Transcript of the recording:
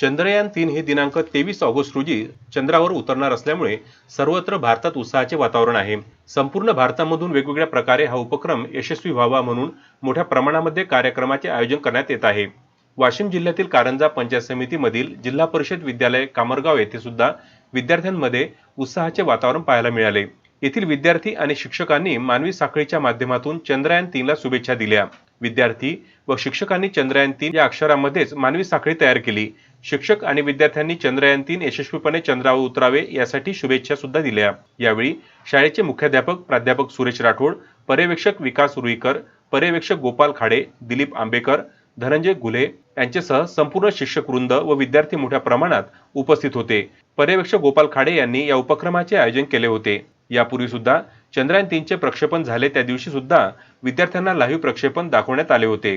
चंद्रयान तीन हे दिनांक तेवीस ऑगस्ट रोजी चंद्रावर उतरणार असल्यामुळे सर्वत्र भारतात उत्साहाचे वातावरण आहे. संपूर्ण भारतामधून वेगवेगळ्या प्रकारे हा उपक्रम यशस्वी व्हावा म्हणून मोठ्या प्रमाणामध्ये कार्यक्रमाचे आयोजन करण्यात येत आहे. वाशिम जिल्ह्यातील कारंजा पंचायत समितीमधील जिल्हा परिषद विद्यालय कामरगाव येथे सुद्धा विद्यार्थ्यांमध्ये उत्साहाचे वातावरण पाहायला मिळाले. येथील विद्यार्थी आणि शिक्षकांनी मानवी साखळीच्या माध्यमातून चंद्रयान तीनला शुभेच्छा दिल्या. विद्यार्थी व शिक्षकांनी चंद्रयान तीन या अक्षरामध्येच मानवी साखळी तयार केली. शिक्षक आणि विद्यार्थ्यांनी चंद्रयान तीन यशस्वीपणे चंद्रावर उतरावे यासाठी शुभेच्छा सुद्धा दिल्या. यावेळी शाळेचे मुख्याध्यापक प्राध्यापक सुरेश राठोड पर्यवेक्षक विकास रुईकर पर्यवेक्षक गोपाल खाडे दिलीप आंबेकर धनंजय गुले यांच्यासह संपूर्ण शिक्षक वृंद व विद्यार्थी मोठ्या प्रमाणात उपस्थित होते. पर्यवेक्षक गोपाल खाडे यांनी या उपक्रमाचे आयोजन केले होते. यापूर्वी सुद्धा चंद्रयान तीनचे प्रक्षेपण झाले. त्या दिवशी सुद्धा विद्यार्थ्यांना लाईव्ह प्रक्षेपण दाखवण्यात आले होते.